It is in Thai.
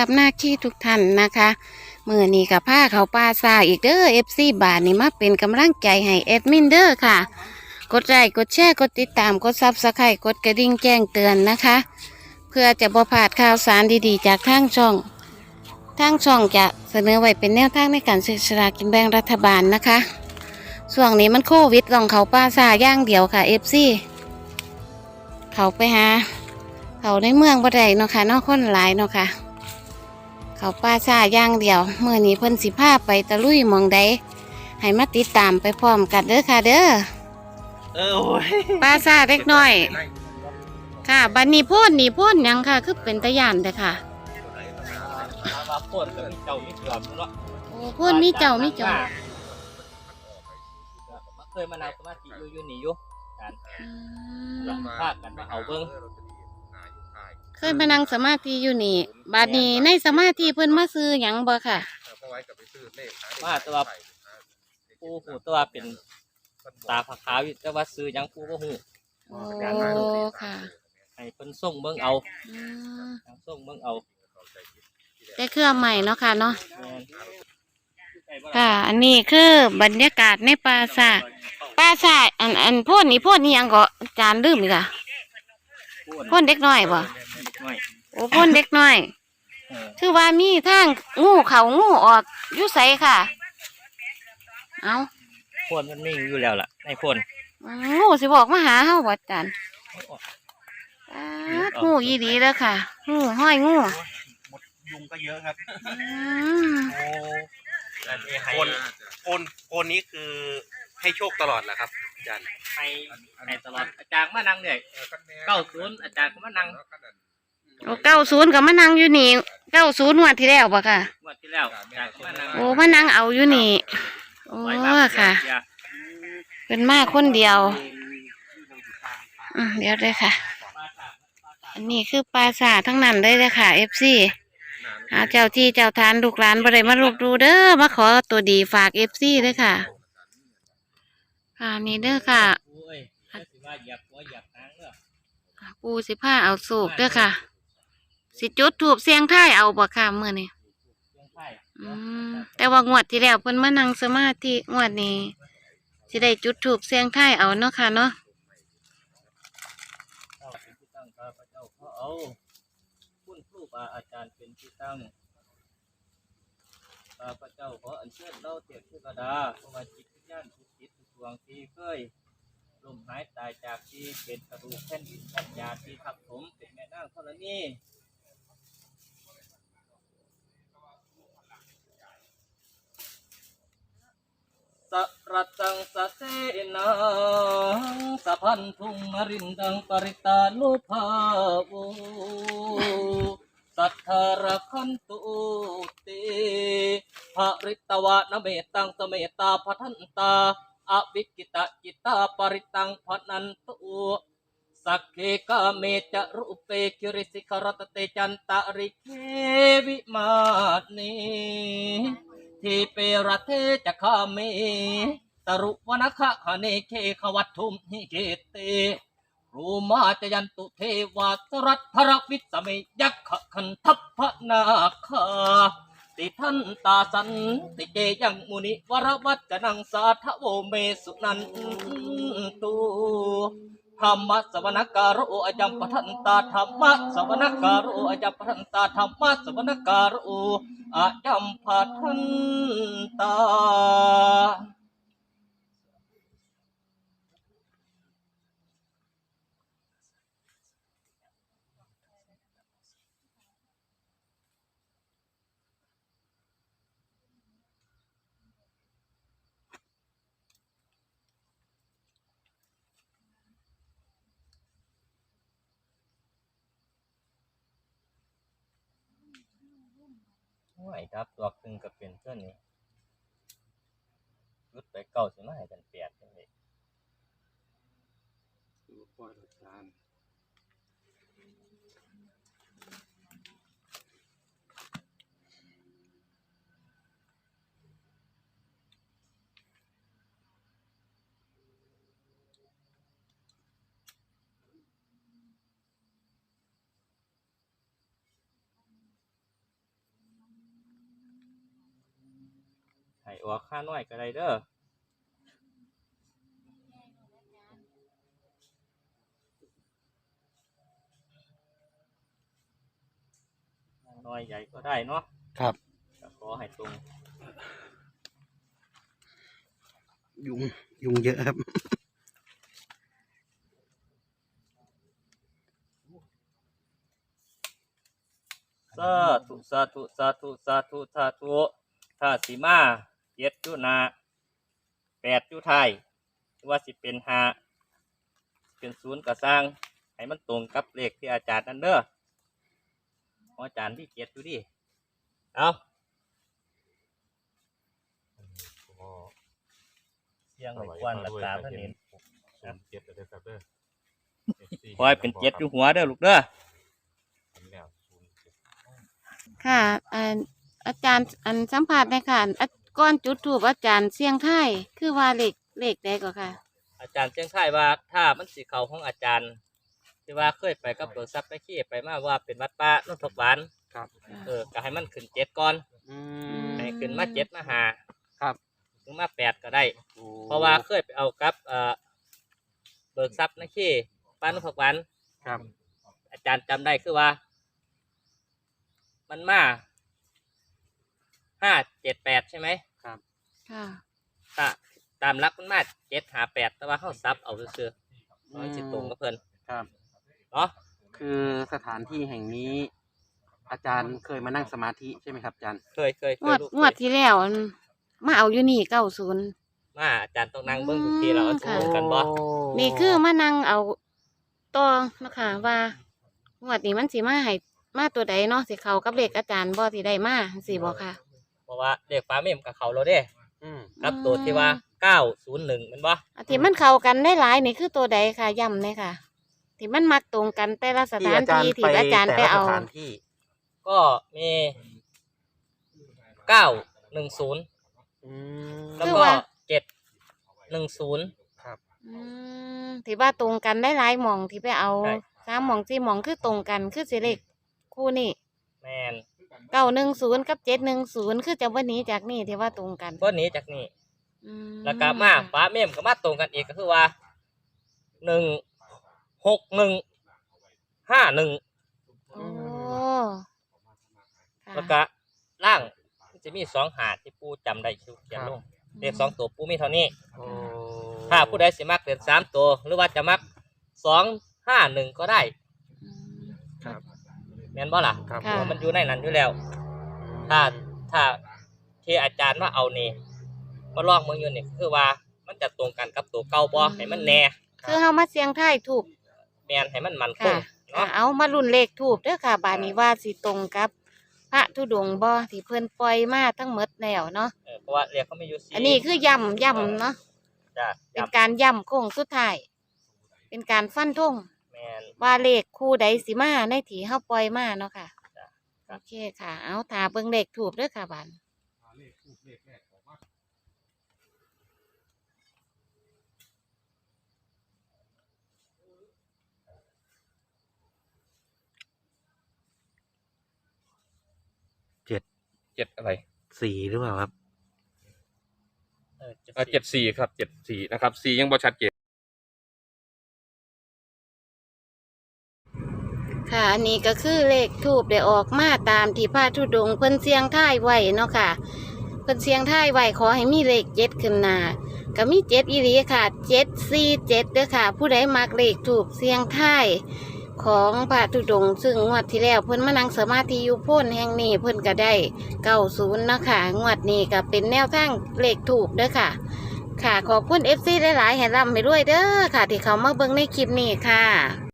ซับหน้าขี้ทุกท่านนะคะมือนี้กับผ้าเขาปลาซาอีกเด้อเอฟซีบาทนี่มาเป็นกำลังใจให้แอดมินเด้อค่ะ กดไลค์กดแชร์กดติดตามกดซับสไครต์กดกระดิ่งแจ้งเตือนนะคะ เพื่อจะบ่พลาดข่าวสารดีๆ จากทางช่องทางช่องจะเสนอไว้เป็นแนวทางในการซื้อสลากกินแบ่งรัฐบาลนะคะช่วงนี้มันโควิดลองเขาป้าซาย่างเดียวค่ะเอฟซีเขาไปหาเขาในเมืองบ่ได้เนาะค่ะนอกคนหลายเนาะค่ะ เขาป้าซาย่างเดียวเมื่อนี้เพิ่นสิพาไปตะลุยหมองใดให้มาติดตามไปพร้อมกันเด้อค่ะเด้อเออโอ้ยป้าซาเล็กน้อย ค่ะบันนี้พ่นนี่พ่นหยังค่ะ คือเป็นตะยานเด้อค่ะมาปวดกับเจ้ามีเกือบเนาะโอ้พ่นมีเจ้ามีเจ้ามาเคยมานานสมาธิอยู่อยู่นี่อยู่การอืหลัมงภาคกันมาเอาเบิ้ง เคยมานั่งสมาธิอยู่นี่ บาดนี้ในสมาธิเพิ่นมาซื้อหยังบ่ค่ะมาแตัวาผู้หูแตัวาเป็นตาผาขาวอยู่แต่ว่าซื้อหยังผู้ก็หูโอ้ค่ะให้เพิ่นส่งเบิ้งเอาอืมส่งเบิ้งเอาแต่เครื่องใหม่เนาะค่ะเนาะ แม่นค่ะ อันนี้คือบรรยากาศในปราสาทปราสาทอันอันพ่นนี่พ่นนี่หยังก็อาจารย์ลืมอีกอะ พ่นเด็กน้อยบ่น้อยโอ้พ่นเด็กน้อยเออคือว่ามีทางงูเขางูออกอยู่ไสค่ะ เอาพ่นมันมีอยู่แล้วล่ะในพ่นอืมงูสิบอกมาหาเฮาบ่อาจารย์อ้าดงูอีดีแล้วค่ะ งูห้อยงูยุงก็เยอะครับอืมโอ้อันนี้ให้โคนโคนโคนนี้คือ ให้โชคตลอดแหละครับอาจารย์ให้ให้ตลอดอาจารย์มานั่งเนี่ยเก้าศูนย์อาจารย์ก็มานั่งโอ้เก้าศูนย์ก็มานั่งอยู่นี่เก้าศูนย์งวดที่แล้วบ่ค่ะงวดที่แล้วอาจารย์ก็มานั่งโอ้มานั่งเอาอยู่นี่โอ้ค่ะเป็นมากคนเดียวอืมเดี๋ยวเลยค่ะ อันนี้คือปลาสาททั้งนั้นเลยเลยค่ะเอฟซีหาเจ้าที่เจ้าทานลูกหลานบ่ได้มาลูกดูเด้อมาขอตัวดีฝากเอฟซีเลยค่ะ ค่ะนี่เด้อค่ะโอ้ยถ้าสิว่าเหยียบหัวเหยียบหางเด้อปูสิผ้าเอาโศกเด้อค่ะ สิจุดถูบเสียงท้ายเอาบ่ค่ะมื่อนี้ยังไพ่อืมแต่ว่างวดที่แล้วเพิ่นมานั่งสมาธิงวดนี้สิได้จุดถูบเสียงท้ายเอาเนาะค่ะเนาะเจ้าเป็นผู้ตั้งข้าพเจ้าขอเอาคุณครูบาอาจารย์เป็นผู้ตั้งข้าพเจ้าขออัญเชิญเล่าเทียบเทวดาเพราะว่าจิตวิญญาณทุกจิตทุกด วงที่เคยลมหายตายจากที่เป็นกระดูกแผ่นดินแผ่นยาที่ทับถมเป็นแม่นางธรณีสระจังสะเสนังสะพันธุงนรินดังปริตานุภาโวสัทธารคันตุเตภริตวะนเมตังสเมตาพัทันตา อวิกิตะจิตาปริตังพนันตุสักเคกาเมจะรูปเปคิริสิกรตเตจันตะริเควิมานีทีเปรเทจะคาเมตรุวนาคะคเนเคขวัตถุมหิเกเตรูมาจยันตุเทวาสรัตทรวิสเมยักขคันทัพพนาคา ติทันตาสันติเกยังมุนิวรวัจนังสาทโวเมสุนันตุธรรมะสวนการโออจัมปทันตาธรรมะสวนการโออจัมปทันตาธรรมะสวนการโออายัมพัทันตา ไห่วยครับตัวครึ่งก็เป็นเพื่อนนี้รุดไปเก้าสิมาให้กันแปดจังเลย ให้ออกค่าน้อยก็ได้เด้อน้อยใหญ่ก็ได้เนาะครับก็ขอให้ตรง ยุงยุงเยอะครับ สาธุสาธุสาธุสาธุสาธุถ้าสีมา เจ็ดจุหนาแปดจุไทายหรือว่าสิเป็นหาเป็นศูนย์กระสร้างให้มันตรงกับเลขที่อาจารย์นั่นเด้อของอาจารย์ที่เจ็ดอยู่ดิเอาเสียงไว้กวนหลักษาพระเนนเจ็ดเลยครับเด้อคอยเป็นเจ็ดอยู่หัวเด้อลูกเด้อแล้วศูนย์เจ็ดค่ะอันอาจารย์อันสัมผัสในค่ะอัน ก้อนจุดถูกอาจารย์เสียงไทายคือว่าเลขเลขใดก็ค่ะ อาจารย์เชียงไทายว่าถ้ามันสีเขาของอาจารย์ ที่ว่าเคยไปกับตัวซับไปขี้ไปมาว่าเป็นวัดป่าโนนทกหวานครับ เออก็ให้มันขึ้นเจ็ดก่อนอืม ให้ขึ้นมาเจ็ดมาหาครับถึงมาแปดก็ได้ เพราะว่าเคยไปเอากับเอ่อเบิกทรัพย์นะขี้ป้านนทกหวานครับ อาจารย์จำได้คือว่า มันมาห้าเจ็ดแปดใช่ไหม ครับค่ะถ้าตามรักมันมาเจ็ดหาแปดแต่ว่าเข้าซับเอาซื่อๆมันสิตรงกับเพิ่นครับ เนาะคือสถานที่แห่งนี้ อาจารย์เคยมานั่งสมาธิใช่ไหมครับอาจารย์ เคยเคยเคงวยดลูกงวดที่แล้วอันมาเอาอยู่นี่เก้าศูนย์ มาอาจารย์ต้องนั่งเบิ้งทุกทีเราเอาค่ะถูกกันบ่นี่คือมานั่งเอาต่อนะคะว่างวดนี้มันสิมาให้มาตัวใดเนาะสิเข้ากับเลขอาจารย์บ่สิได้มาสิบ่ค่ะ เพราะว่าเลขฟ้าเมมกับเขาเราเด้ อืมกับตัวที่ว่าเก้าศูนย์หนึ่งมันบ่อันที่มันเข้ากันได้หลายนี่คือตัวใดค่ะย้ำเลยค่ะ ที่มันมักตรงกันแต่ละสถานที่ที่อาจารย์ไปแต่ละเอาสถานที่ ก็มีเก้าหนึ่งศูนย์อืม แล้วคือก็ว่า เจ็ดหนึ่งศูนย์ครับอืมที่ว่าตรงกันได้หลายหม่องที่ไปเอาใช่ สามหม่องสี่หม่องคือตรงกันคือสิเลขคู่นี่แมน เก้าหนึ่งศูนย์กับเจ็ดหนึ่งศูนย์คือจะวันนี้จากนี่ที่ว่าตรงกันก็หนีจากนี่อืมแล้วก็มาฟ้าเมมก็มาตรงกันอีกก็คือว่าหนึ่งหกหนึ่งห้าหนึ่งโอ้ค่ะแล้วก็ล่างมันจะมีสองหาดที่ปูจำได้คิวเขียนลงเลขสองตัวปูมีเท่านี้ โอ้ถ้าผู้ใดสิมักเดือนสามตัว หรือว่าจะมักสองห้าหนึ่งก็ได้อืมครับ แม่นบ่ล่ะครับค่ะเพราะมันอยู่ในนั้นอยู่แล้ว ถ้าถ้าที่อาจารย์ว่าเอานี่มาลองมึงอยู่นี่คือว่ามันจะตรงกันกับตัวเก่าบ่ให้มันแน่คือเฮามาเสียงไทายถูกแม่นให้มันมันคค่ะงค่ะ เนาะเอามารุ่นเลขถูกเด้อค่ะ บาดนี้ว่าสิตรงกับ พระธุดงค์บ่ที่เพิ่นปล่อยมาทั้งหมดแล้วเนาะ เออเพราะว่าเรียกเขาไม่อยู่สีอันนี้คือย้ำย้ำเนาะ จ้ะเป็นจำการย้ำโค้งสุดท้าย เป็นการฟันธงแม่น ว่าเลขคู่ใดสิมาในที่เฮาปล่อยมาเนาะค่ะจ้ะโอเคค่ะ เอาถาเบิ่งเลขถูกเด้อค่ะบานเจ็ดอะไรสี่หรือเปล่าครับเออเออเจ็ดสี่ครับเจ็ดสี่นะครับสี่ยังบ่ชัดเจน ค่ะอันนี้ก็คือเลขทูบได้ออกมาตามที่พระธุดงค์เพิ่นเสียงท้ายไว้เนาะค่ะ เพิ่นเสียงท้ายไว้ขอให้มีเลขเจ็ดขึ้นหน้าก็มีเจ็ดอีหลีค่ะเจ็ดสี่เจ็ดเด้อค่ะ ผู้ใดมักเลขถูกเสียงท้ายของพระธุดงค์ซึ่งงวดที่แล้วเพิ่นมานั่งสมาธิอยู่โพ้นแห่งนี้เพิ่นก็ได้เก้าศูนย์นาะคะงวดนี้ก็เป็นแนวทางเลขถูกเด้อค่ะ ค่ะขอบคุณเอฟซีหลายๆให้ร่ำให้วยเด้อค่ะ ที่เขามาเบิ่งในคลิปนี้ค่ะ